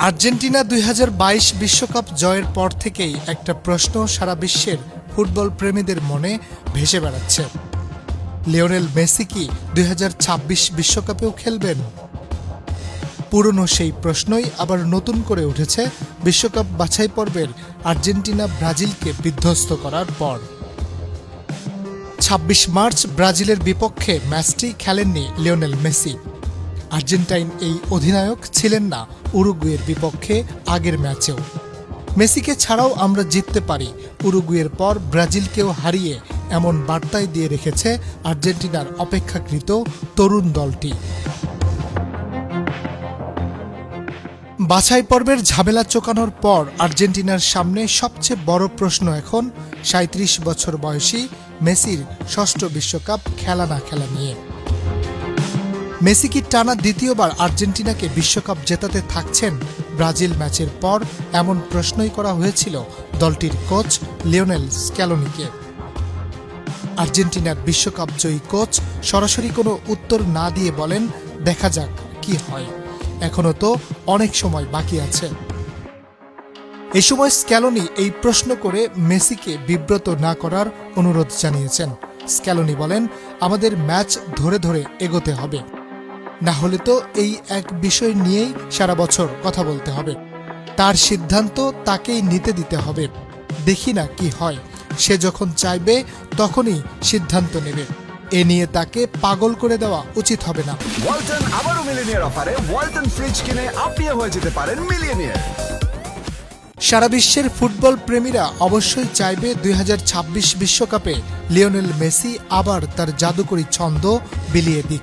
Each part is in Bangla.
আর্জেন্টিনা দুই বিশ্বকাপ জয়ের পর থেকেই একটা প্রশ্ন সারা বিশ্বের ফুটবল প্রেমীদের মনে ভেসে বেড়াচ্ছে। লিওনেল মেসি কি দুই বিশ্বকাপেও খেলবেন? পুরনো সেই প্রশ্নই আবার নতুন করে উঠেছে বিশ্বকাপ বাছাই পর্বের আর্জেন্টিনা ব্রাজিলকে বিধ্বস্ত করার পর। ছাব্বিশ মার্চ ব্রাজিলের বিপক্ষে ম্যাচটি খেলেননি লিওনেল মেসি। আর্জেন্টাইন এই অধিনায়ক ছিলেন না, উরুগুয়ের বিপক্ষে আগের ম্যাচেও। মেসিকে ছাড়াও আমরা জিততে পারি, উরুগুয়ের পর ব্রাজিলকেও হারিয়ে এমন বার্তাই দিয়ে রেখেছে আর্জেন্টিনার অপেক্ষাকৃত তরুণ দলটি। বাছাই পর্বের ঝামেলা চোকানোর পর আর্জেন্টিনার সামনে সবচেয়ে বড় প্রশ্ন এখন সাঁত্রিশ বছর বয়সী মেসির ষষ্ঠ বিশ্বকাপ খেলা না খেলা নিয়ে। মেসি কি টানা দ্বিতীয়বার আর্জেন্টিনাকে বিশ্বকাপ জেতাতে থাকছেন ব্রাজিল ম্যাচের পর এমন প্রশ্নই করা হয়েছিল দলটির কোচ লিওনেল স্ক্যালোনিকে। আর্জেন্টিনার বিশ্বকাপ জয়ী কোচ সরাসরি কোনো উত্তর না দিয়ে বলেন, দেখা যাক কি হয়। এখনও তো অনেক সময় বাকি আছে। এ সময় স্ক্যালোনি এই প্রশ্ন করে মেসিকে বিব্রত না করার অনুরোধ জানিয়েছেন। স্ক্যালোনি বলেন, আমাদের ম্যাচ ধরে ধরে এগোতে হবে। না হলে তো এই এক বিষয় নিয়েই সারা বছর কথা বলতে হবে। তার সিদ্ধান্ত তাকেই নিতে দিতে হবে। দেখি না কি হয়। সে যখন চাইবে তখনই সিদ্ধান্ত নেবে। এ নিয়ে তাকে পাগল করে দেওয়া উচিত হবে না। ওয়ালটন আবারও মিলিনিয়ার অফারে। ওয়ালটন ফ্রিজ কিনে আপনিও হয়ে যেতে পারেন মিলিয়নিয়ার। সারা বিশ্বের ফুটবল প্রেমীরা অবশ্যই চাইবে দুই বিশ্বকাপে লিওনেল মেসি আবার তার জাদুকরী ছন্দ বিলিয়ে দিক।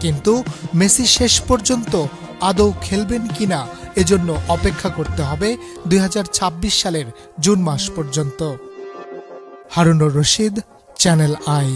কিন্তু মেসি শেষ পর্যন্ত আদৌ খেলবেন কিনা এজন্য অপেক্ষা করতে হবে দুই হাজার ছাব্বিশ সালের জুন মাস পর্যন্ত। Harunur Rashid channel I